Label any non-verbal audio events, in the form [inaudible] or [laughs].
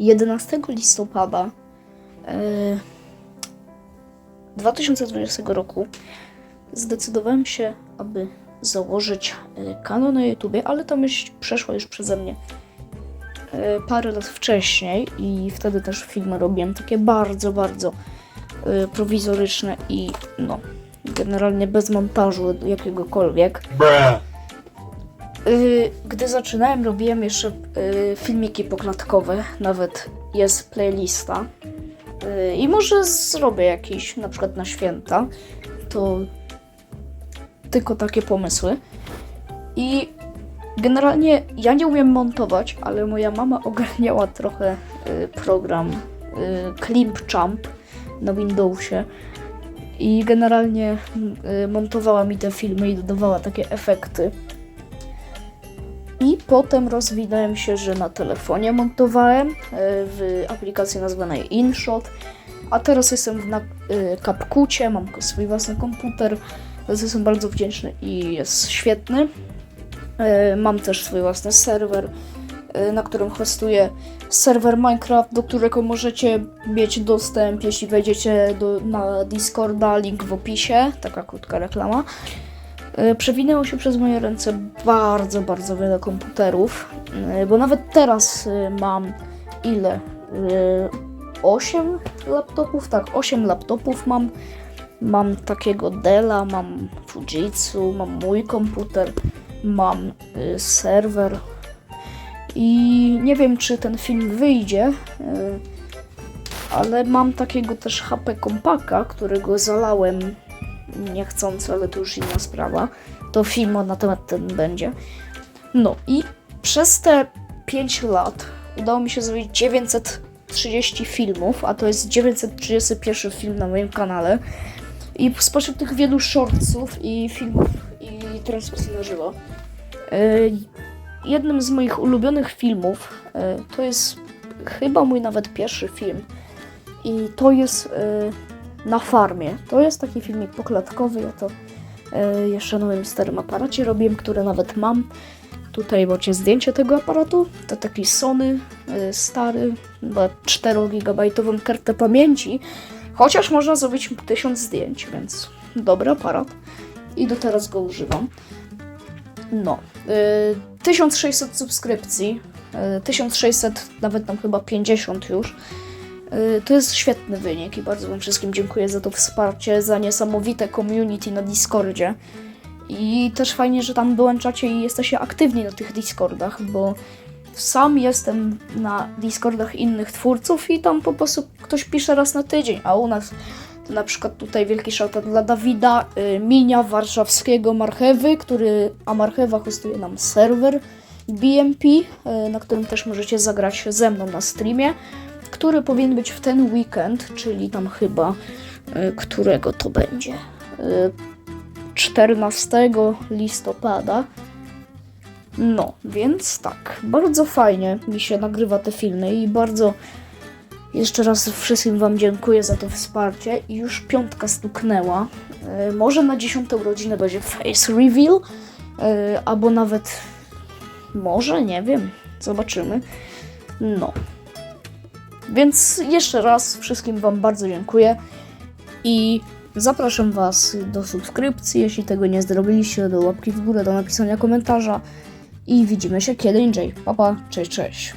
11 listopada e, 2020 roku zdecydowałem się, aby założyć e, kanał na YouTubie, ale to myśl przeszła już przeze mnie e, parę lat wcześniej i wtedy też filmy robiłem takie bardzo, bardzo e, prowizoryczne i no, generalnie bez montażu jakiegokolwiek. Y, Gdy zaczynałem, robiłem jeszcze y, filmiki poklatkowe, nawet jest playlista. Y, I może zrobię jakiś, na przykład na święta. To tylko takie pomysły. I generalnie ja nie umiem montować, ale moja mama [laughs] ogarniała trochę program Clipchamp na Windowsie. I generalnie montowała mi te filmy i dodawała takie efekty. Potem rozwinąłem się, że na telefonie montowałem e, w aplikacji nazwanej InShot, a teraz jestem w na- e, CapCucie, mam swój własny komputer, więc jestem bardzo wdzięczny i jest świetny. E, Mam też swój własny serwer, na którym hostuję serwer Minecraft, do którego możecie mieć dostęp, jeśli wejdziecie do, na Discorda, link w opisie, taka krótka reklama. E, Przewinęło się przez moje ręce bardzo, bardzo wiele komputerów, e, bo nawet teraz e, mam ile? 8 laptopów? Tak, 8 laptopów mam. Mam takiego Della, mam Fujitsu, mam mój komputer, mam serwer. I nie wiem, czy ten film wyjdzie, ale mam takiego też HP Kompaka, którego zalałem niechcący, ale to już inna sprawa. To film na temat ten będzie. No i przez te 5 lat udało mi się zrobić 930 filmów, a to jest 931 film na moim kanale. I spośród tych wielu shortsów i filmów i transmisji na żywo, jednym z moich ulubionych filmów yy, to jest chyba mój nawet pierwszy film. I to jest yy, na farmie. To jest taki filmik poklatkowy, ja to e, jeszcze na moim starym aparacie robiłem, który nawet mam. Tutaj macie zdjęcie tego aparatu. To taki Sony e, stary, ma 4 GB kartę pamięci, chociaż można zrobić 1000 zdjęć, więc dobry aparat i do teraz go używam. No, e, 1600 subskrypcji, e, 1600, nawet tam chyba 50 już. Y, To jest świetny wynik i bardzo Wam wszystkim dziękuję za to wsparcie, za niesamowite community na Discordzie. I też fajnie, że tam dołączacie i jesteście aktywni na tych Discordach, bo sam jestem na Discordach innych twórców i tam po prostu ktoś pisze raz na tydzień, a u nas to na przykład tutaj wielki shoutout dla Dawida, y, Minia Warszawskiego Marchewy, który, a Marchewa hostuje nam serwer BMP, y, na którym też możecie zagrać ze mną na streamie który powinien być w ten weekend, czyli tam chyba y, którego to będzie? Y, 14 listopada. No, więc tak, bardzo fajnie mi się nagrywa te filmy i bardzo jeszcze raz wszystkim Wam dziękuję za to wsparcie. I już piątka stuknęła. Y, może na dziesiątą rodzinę będzie face reveal, albo nawet może, nie wiem, zobaczymy. No. Więc jeszcze raz wszystkim Wam bardzo dziękuję i zapraszam Was do subskrypcji, jeśli tego nie zrobiliście, do łapki w górę, do napisania komentarza i widzimy się kiedy indziej. Pa, pa, cześć, cześć.